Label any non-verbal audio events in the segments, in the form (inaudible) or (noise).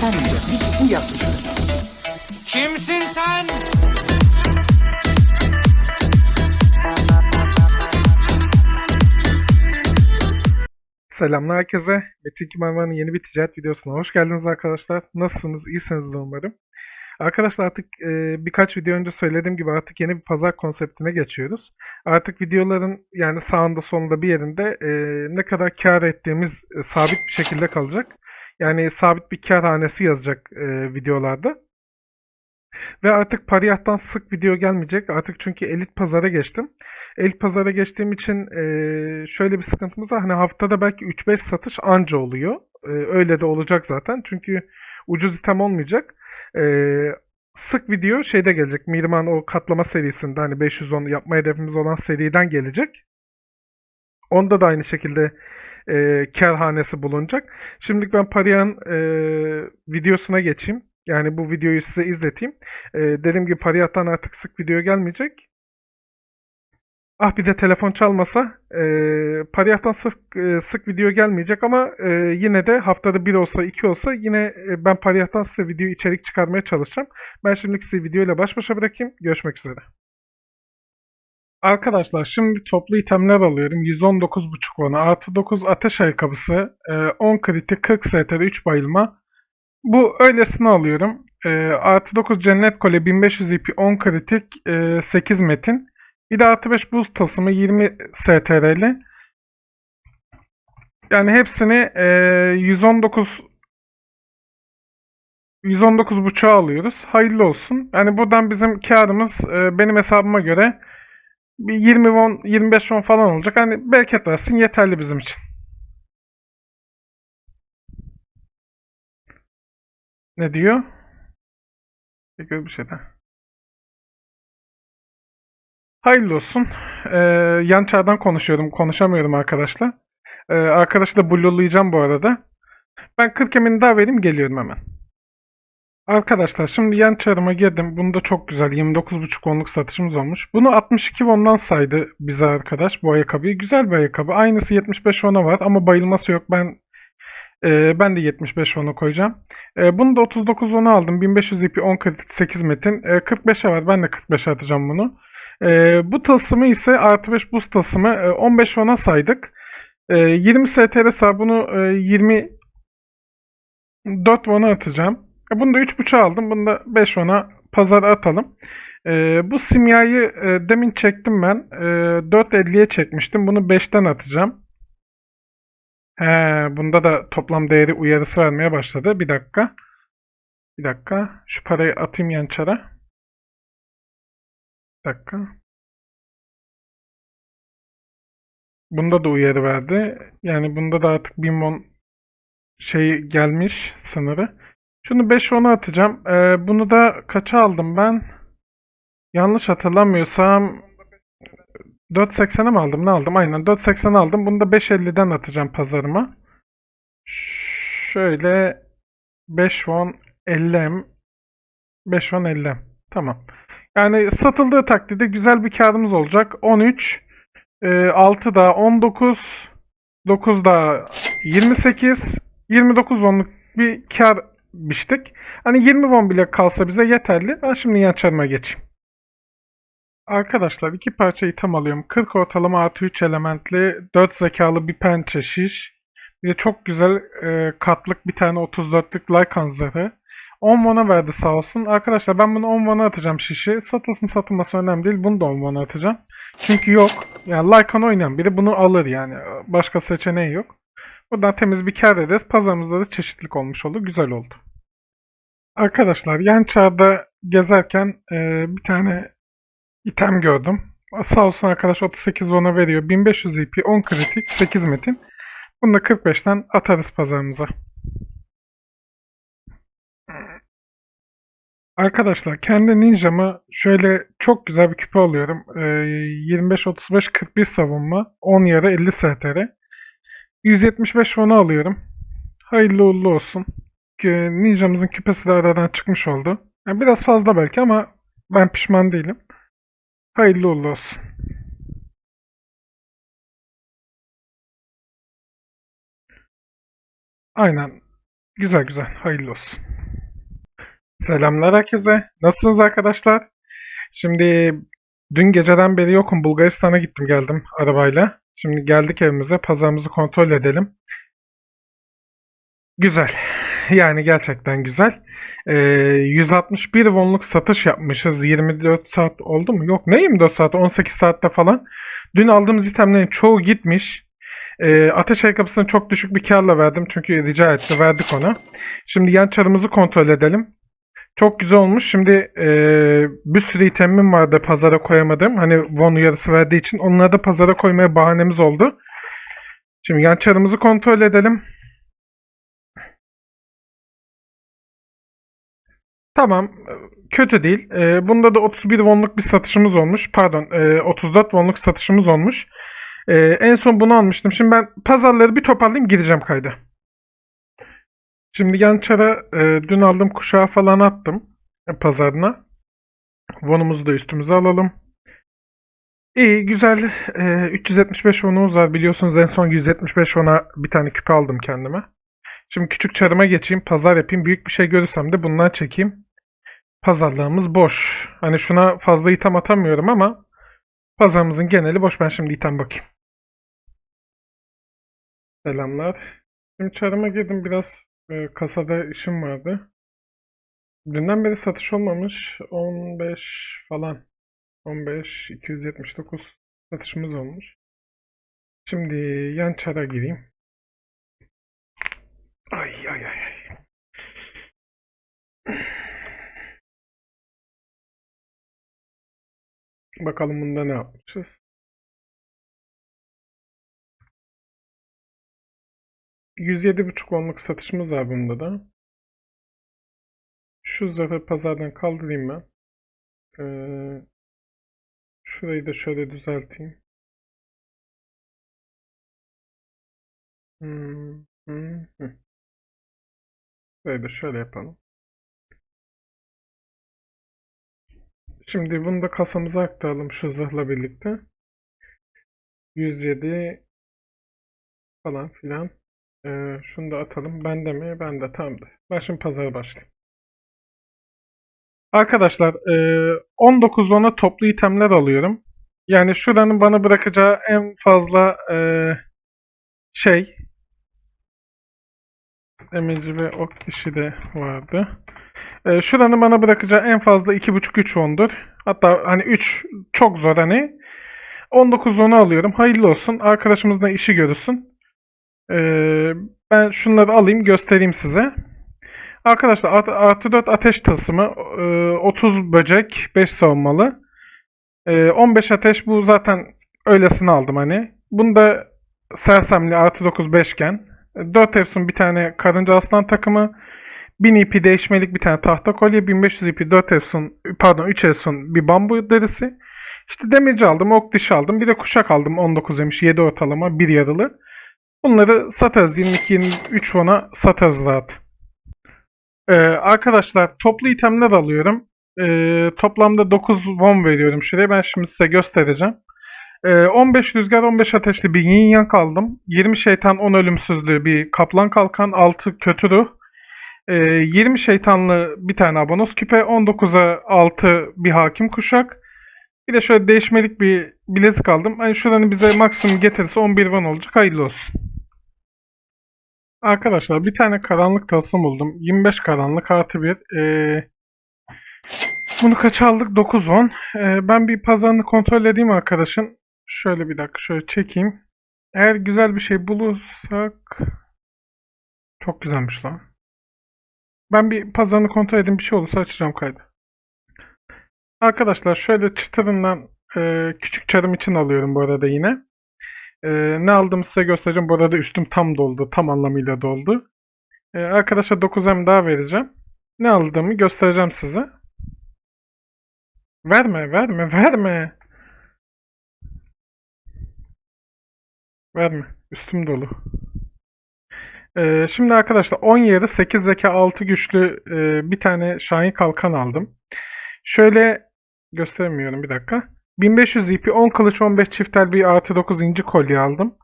Efendim diyor. Bir cisim yaklaşıyor. Kimsin sen? Selamlar herkese. Metin Kimarman'ın yeni bir ticaret videosuna hoş geldiniz arkadaşlar. Nasılsınız? İyisinizdir umarım. Arkadaşlar artık e, birkaç video önce söylediğim gibi artık yeni bir pazar konseptine geçiyoruz. Artık videoların yani sağında solunda bir yerinde e, ne kadar kar ettiğimiz e, sabit bir şekilde kalacak. Yani sabit bir kar hanesi yazacak e, videolarda. Ve artık Pariyah'tan sık video gelmeyecek. Artık çünkü elit pazara geçtim. Elit pazara geçtiğim için eee, şöyle bir sıkıntımız var. Hani haftada belki 3-5 satış anca oluyor. Eee, öyle de olacak zaten. Çünkü ucuz item olmayacak. Eee, sık video şeyde gelecek. Mirman o katlama serisinde hani 510 yapma hedefimiz olan seriden gelecek. Onda da aynı şekilde eee kar hanesi bulunacak. Şimdilik ben Pariyah'ın eee, videosuna geçeyim. Yani bu videoyu size izleteyim. Ee, dediğim gibi Pariyat'tan artık sık video gelmeyecek. Ah bir de telefon çalmasa e, Pariyat'tan sık, e, sık video gelmeyecek ama e, yine de haftada bir olsa iki olsa yine e, ben Pariyat'tan size video içerik çıkarmaya çalışacağım. Ben şimdi sizi videoyla baş başa bırakayım. Görüşmek üzere. Arkadaşlar şimdi toplu itemler alıyorum. 119.5 bana artı 9 ateş ayakkabısı, e, 10 kritik 40 STR 3 bayılma, bu öylesini alıyorum. Ee, artı 9 cennet kole 1500 IP 10 kritik e, 8 metin. Bir de artı 5 buz tılsımı 20 STR'li. Yani hepsini e, 119 119 buçuğa alıyoruz. Hayırlı olsun. Yani buradan bizim karımız e, benim hesabıma göre bir 20 won 25 won falan olacak. Hani bereket versin yeterli bizim için. Ne diyor? Peki bir şey de. Hayırlı olsun. Ee, yan çağdan konuşuyorum. Konuşamıyorum arkadaşlar. Ee, arkadaşı da blue'layacağım bu arada. Ben 40 emini daha vereyim geliyorum hemen. Arkadaşlar şimdi yan çağrıma girdim. Bunda çok güzel 29.5 onluk satışımız olmuş. Bunu 62 won'dan saydı bize arkadaş bu ayakkabıyı. Güzel bir ayakkabı. Aynısı 75 won'a var ama bayılması yok. Ben ee, ben de 75 onu koyacağım. Ee, bunu da 39 onu aldım. 1500 IP 10 kritik 8 metin. Ee, 45'e var. Ben de 45'e atacağım bunu. Ee, bu tılsımı ise artı 5 boost tılsımı e, 15 ona saydık. Ee, 20 STR bunu e, 24 ona atacağım. E, bunu da 3.5'a aldım. Bunu da 5 ona pazara atalım. Ee, bu simyayı e, demin çektim ben. E, 4.50'ye çekmiştim. Bunu 5'ten atacağım. He, bunda da toplam değeri uyarısı vermeye başladı. Bir dakika. Bir dakika. Şu parayı atayım yan çara. Bir dakika. Bunda da uyarı verdi. Yani bunda da artık 1000 won şey gelmiş sınırı. Şunu 5 won'a atacağım. Ee, bunu da kaça aldım ben? Yanlış hatırlamıyorsam 4.80'e mi aldım? Ne aldım? Aynen 4.80 aldım. Bunu da 5.50'den atacağım pazarıma. Şöyle 5 won 50 5 won 50 Tamam. Yani satıldığı takdirde güzel bir karımız olacak. 13 6 da 19 9 da 28 29 onluk bir kar biçtik. Hani 20 won bile kalsa bize yeterli. Ben şimdi yan çarmıha geçeyim. Arkadaşlar iki parça item alıyorum. 40 ortalama artı 3 elementli 4 zekalı bir pençe şiş. Bir de çok güzel e, katlık bir tane 34'lük Lycan zırhı. 10 won'a verdi sağ olsun. Arkadaşlar ben bunu 10 won'a atacağım şişi. Satılsın satılması önemli değil. Bunu da 10 won'a atacağım. Çünkü yok. Yani Lycan oynayan biri bunu alır yani. Başka seçeneği yok. Buradan temiz bir kar ederiz. Pazarımızda da çeşitlilik olmuş oldu. Güzel oldu. Arkadaşlar yan çağda gezerken e, bir tane item gördüm. Sağ olsun arkadaş 38 won'a veriyor. 1500 IP 10 kritik 8 metin. Bunu da 45'ten atarız pazarımıza. Arkadaşlar kendi ninjamı şöyle çok güzel bir küpe alıyorum. Ee, 25-35-41 savunma. 10 yarı 50 STR. 175 won'u alıyorum. Hayırlı uğurlu olsun. Ninjamızın küpesi de aradan çıkmış oldu. Yani biraz fazla belki ama ben pişman değilim. Hayırlı uğurlu olsun. Aynen. Güzel güzel. Hayırlı olsun. Selamlar herkese. Nasılsınız arkadaşlar? Şimdi dün geceden beri yokum. Bulgaristan'a gittim geldim arabayla. Şimdi geldik evimize. Pazarımızı kontrol edelim. Güzel. Yani gerçekten güzel. Ee, 161 wonluk satış yapmışız. 24 saat oldu mu? Yok ne 24 saat? 18 saatte falan. Dün aldığımız itemlerin çoğu gitmiş. Ee, ateş ayakkabısını çok düşük bir karla verdim. Çünkü rica etti. Verdik ona. Şimdi yan çarımızı kontrol edelim. Çok güzel olmuş. Şimdi eee, bir sürü itemim vardı pazara koyamadım. Hani won uyarısı verdiği için. Onları da pazara koymaya bahanemiz oldu. Şimdi yan çarımızı kontrol edelim. Tamam. Kötü değil. Eee, bunda da 31 wonluk bir satışımız olmuş. Pardon. eee, 34 wonluk satışımız olmuş. Eee, en son bunu almıştım. Şimdi ben pazarları bir toparlayayım gireceğim kayda. Şimdi yan çara e, dün aldığım kuşağı falan attım e, pazarına. Vonumuzu da üstümüze alalım. İyi, güzel. E, 375 vonumuz var. Biliyorsunuz en son 175 vona bir tane küpe aldım kendime. Şimdi küçük çarıma geçeyim, pazar yapayım. Büyük bir şey görürsem de bundan çekeyim. Pazarlığımız boş. Hani şuna fazla item atamıyorum ama pazarımızın geneli boş. Ben şimdi item bakayım. Selamlar. Şimdi çarıma girdim biraz e, kasada işim vardı. Dünden beri satış olmamış. 15 falan. 15, 279 satışımız olmuş. Şimdi yan çara gireyim. Ay ay ay ay. Bakalım bunda ne yapmışız. %7,5 onluk satışımız var bunda da. Şu zırhı pazardan kaldırayım ben. Ee, şurayı da şöyle düzelteyim. Hmm, hmm, da şöyle yapalım. Şimdi bunu da kasamıza aktaralım şu zırhla birlikte. 107 falan filan. Ee, şunu da atalım. Bende mi? Bende. Tamamdır. Ben şimdi pazara başlayayım. Arkadaşlar e, 19 ona toplu itemler alıyorum. Yani şuranın bana bırakacağı en fazla e, şey Demirci ve ok dişi de vardı. E, şuranın bana bırakacağı en fazla 2.5-3 ondur. Hatta hani 3 çok zor hani. 19 onu alıyorum. Hayırlı olsun. Arkadaşımız da işi görürsün. Ee, ben şunları alayım göstereyim size. Arkadaşlar art- artı 4 ateş tılsımı, e, 30 böcek, 5 savunmalı. E, 15 ateş bu zaten öylesine aldım hani. Bunu da sersemli artı 9 beşgen. 4 efsun bir tane karınca aslan takımı. 1000 ip değişmelik bir tane tahta kolye. 1500 ipi 4 efsun pardon 3 efsun bir bambu derisi. İşte demirci aldım, ok dişi aldım. Bir de kuşak aldım 19 emiş 7 ortalama, bir yarılı. Bunları satarız. 22-23 ona satarız rahat. Ee, arkadaşlar toplu itemler alıyorum. Ee, toplamda 9 won veriyorum şuraya. Ben şimdi size göstereceğim. Ee, 15 rüzgar 15 ateşli bir yin yang aldım. 20 şeytan 10 ölümsüzlüğü bir kaplan kalkan 6 kötü ruh. Ee, 20 şeytanlı bir tane abonos küpe 19'a 6 bir hakim kuşak. Bir de şöyle değişmelik bir bilezik aldım. Hani şuranın bize maksimum getirirse 11 won olacak. Hayırlı olsun. Arkadaşlar bir tane karanlık tılsım buldum. 25 karanlık artı bir. Ee, bunu kaça aldık? 9-10. Ee, ben bir pazarını kontrol edeyim arkadaşın. Şöyle bir dakika şöyle çekeyim. Eğer güzel bir şey bulursak... Çok güzelmiş lan. Ben bir pazarını kontrol edeyim. Bir şey olursa açacağım kaydı. Arkadaşlar şöyle çıtırından e, küçük çarım için alıyorum bu arada yine. Ee, ne aldım size göstereceğim. Bu arada üstüm tam doldu. Tam anlamıyla doldu. Ee, arkadaşa 9M daha vereceğim. Ne aldığımı göstereceğim size. Verme, verme, (laughs) verme. Verme. Üstüm dolu. Ee, şimdi arkadaşlar 10 yarı 8 zeka 6 güçlü e, bir tane Şahin kalkan aldım. Şöyle gösteremiyorum bir dakika. 1500 ip 10 kılıç 15 çiftel bir artı 9 inci kolye aldım.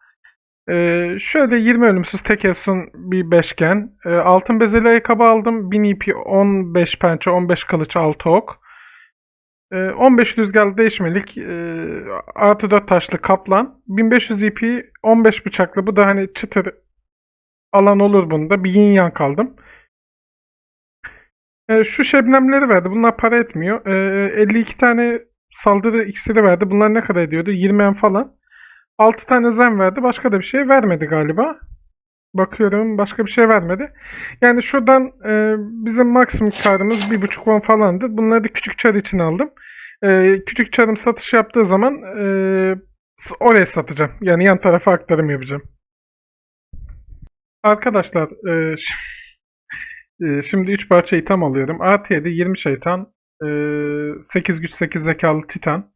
Ee, şöyle 20 ölümsüz tek efsun bir beşgen. Ee, altın bezeli ayakkabı aldım. 1000 ip 15 pençe 15 kılıç 6 ok. Ee, 15 rüzgarlı değişmelik e, artı 4 taşlı kaplan. 1500 ipi 15 bıçaklı. Bu da hani çıtır alan olur bunda. Bir yin yang aldım. Ee, şu şebnemleri verdi. Bunlar para etmiyor. Ee, 52 tane saldırı iksiri verdi. Bunlar ne kadar ediyordu? 20 en falan. 6 tane zen verdi. Başka da bir şey vermedi galiba. Bakıyorum başka bir şey vermedi. Yani şuradan e, bizim maksimum karımız 1.5 won falandı. Bunları da küçük çar için aldım. E, küçük çarım satış yaptığı zaman e, oraya satacağım. Yani yan tarafa aktarım yapacağım. Arkadaşlar e, e, şimdi 3 parça item alıyorum. 7 20 şeytan, e, 8 güç 8 zekalı titan,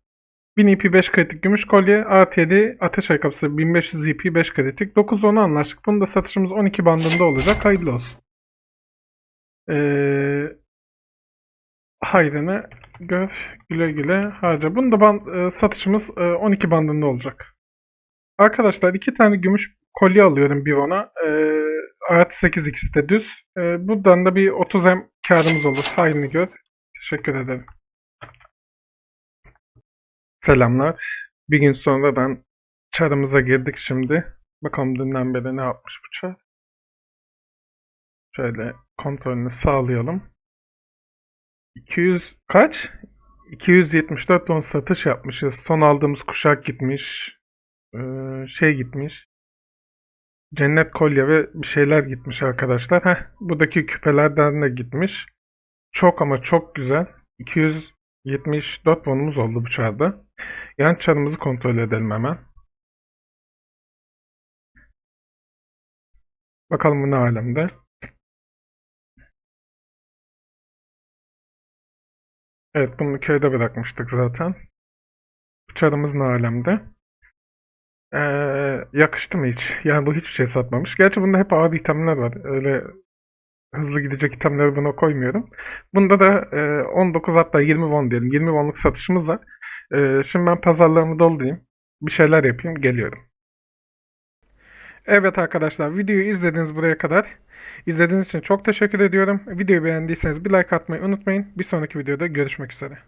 1000 IP 5 kritik gümüş kolye, 7 ateş ayakkabısı 1500 IP 5 kritik. 9 10'u anlaştık. Bunu da satışımız 12 bandında olacak. Hayırlı olsun. Ee, hayrını gör güle güle harca. Bunu da ban- e, satışımız e, 12 bandında olacak. Arkadaşlar iki tane gümüş kolye alıyorum bir ona. Ee, artı 8 ikisi de düz. Ee, buradan da bir 30 em karımız olur. Hayrını gör. Teşekkür ederim. Selamlar. Bir gün sonradan çarımıza girdik şimdi. Bakalım dünden beri ne yapmış bu çar. Şöyle kontrolünü sağlayalım. 200 kaç? 274 ton satış yapmışız. Son aldığımız kuşak gitmiş. Ee, şey gitmiş. Cennet kolye ve bir şeyler gitmiş arkadaşlar. Heh, buradaki küpelerden de gitmiş. Çok ama çok güzel. 274 bonumuz oldu bu çarda. Yan çarımızı kontrol edelim hemen. Bakalım bu ne alemde. Evet bunu köyde bırakmıştık zaten. Bu çarımız ne alemde. Ee, yakıştı mı hiç? Yani bu hiçbir şey satmamış. Gerçi bunda hep ağır itemler var. Öyle hızlı gidecek itemleri buna koymuyorum. Bunda da e, 19 hatta 20 won diyelim. 20 wonluk satışımız var. E, şimdi ben pazarlarımı doldurayım. Bir şeyler yapayım. Geliyorum. Evet arkadaşlar videoyu izlediniz buraya kadar. İzlediğiniz için çok teşekkür ediyorum. Videoyu beğendiyseniz bir like atmayı unutmayın. Bir sonraki videoda görüşmek üzere.